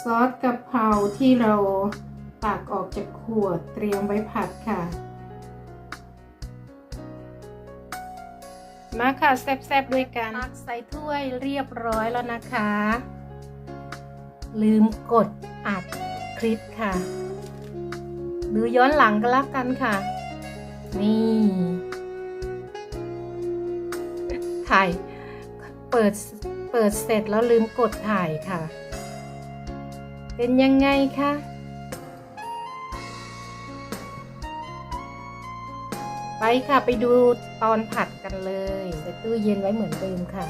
ซอสกะเพราที่เราตักออกจากขวดเตรียมไว้ผัดค่ะ มาค่ะแซ่บๆด้วยกันตักใส่ถ้วยเรียบร้อยแล้วนะคะ ลืมกดอัดคลิปค่ะ ดูย้อนหลังกันแล้วกันค่ะ นี่ ถ่าย เปิด เปิดเสร็จแล้วลืมกดถ่ายค่ะ เป็นยังไงคะไปค่ะไปดูตอนผัดกันเลยใส่ตู้เย็นไว้เหมือนเดิมค่ะ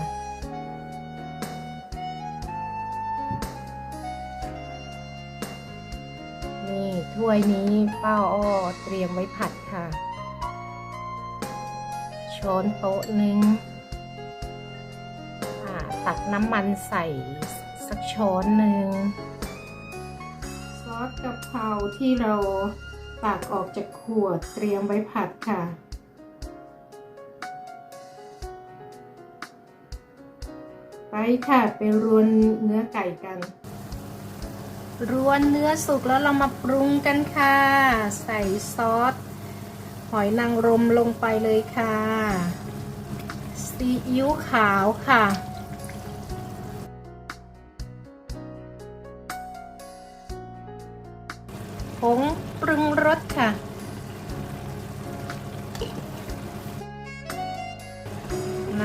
นี่ถ้วยนี้ป้าอ้อเตรียมไว้ผัดค่ะ ช้อนโต๊ะหนึ่งตักน้ำมันใส่สักช้อนหนึ่ง อสกะเพราที่เราตักออกจากขวดเตรียมไว้ผัดค่ะ ไปค่ะไปรวนเนื้อไก่กัน รวนเนื้อสุกแล้วเรามาปรุงกันค่ะ ใส่ซอสหอยนางรมลงไปเลยค่ะซีอิ๊วขาวค่ะ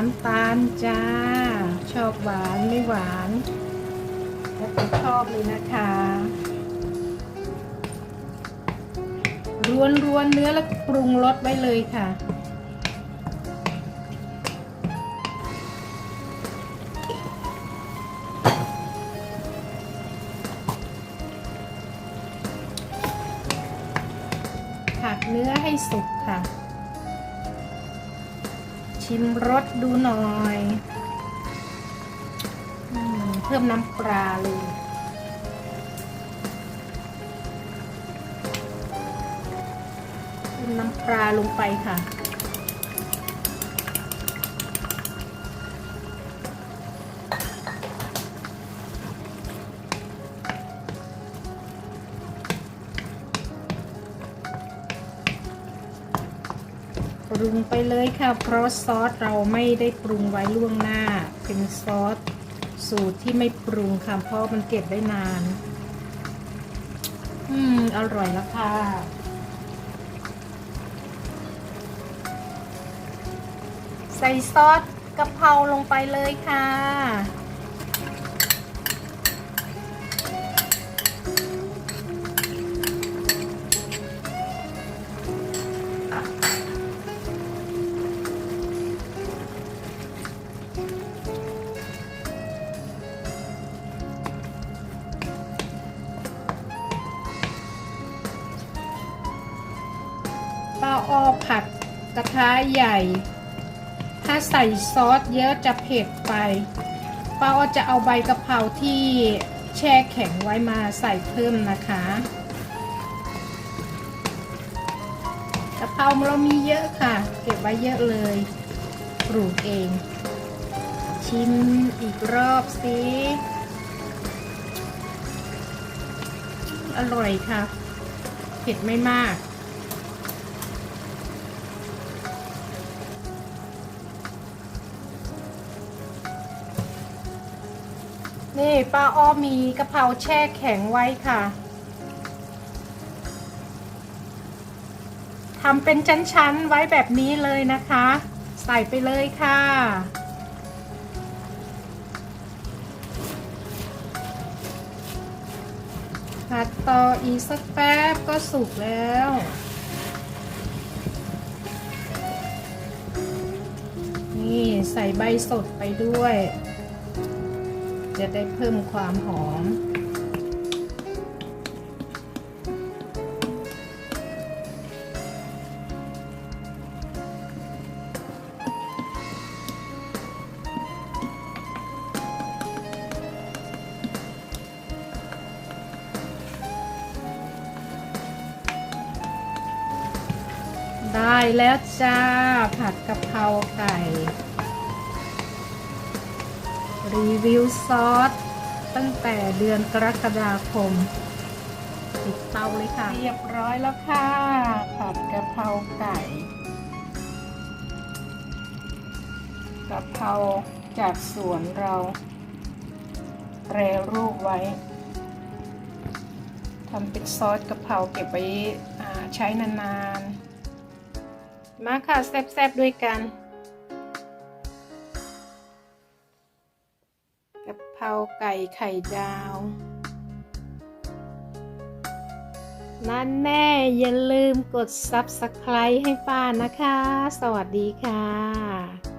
น้ำตาลจ้า ชอบหวานไม่หวาน แล้วแต่ชอบเลยนะคะรวนรวนๆเนื้อแล้วปรุงรสไว้เลยค่ะ ผัดเนื้อให้สุกค่ะ ชิมรสดูหน่อยอเพิ่มน้ำปลาเลยเพิ่มน้ำปลาลงไปค่ะ รุงไปเลยค่ะ เพราะซอสเราไม่ได้ปรุงไว้ล่วงหน้า เป็นซอสสูตรที่ไม่ปรุงค่ะ เพราะมันเก็บได้นาน อืม อร่อยแล้วค่ะใส่ซอสกะเพราลงไปเลยค่ะ กระทะใหญ่ ถ้าใส่ซอสเยอะจะเผ็ดไปป้าอ้อจะเอาใบกะเพราที่แช่แข็งไว้มาใส่เพิ่มนะคะกะเพราเรามีเยอะค่ะ เก็บไว้เยอะเลยปลูกเอง ชิมอีกรอบสิอร่อยค่ะ เผ็ดไม่มาก นี่ป้าอ้อมีกะเพราแช่แข็งไว้ค่ะทำเป็นชั้นๆไว้แบบนี้เลยนะคะ ใส่ไปเลยค่ะ ผัดต่ออีกสักแป๊บก็สุกแล้วนี่ใส่ใบสดไปด้วย จะได้เพิ่มความหอม ได้แล้วจ้า ผัดกะเพราไก่ รีวิวซอส ตั้งแต่เดือนกรกฎาคมติดเตาเลยค่ะ เรียบร้อยแล้วค่ะ ผัดกะเพราไก่กะเพราจากสวนเราแปรรูปไว้ทำเป็นซอสกะเพราเก็บไว้ใช้นานๆ มาค่ะแซ่บๆด้วยกัน เพราไก่ไข่ดาว นั่นแน่อย่าลืมกด Subscribe ให้ป้านะคะ สวัสดีค่ะ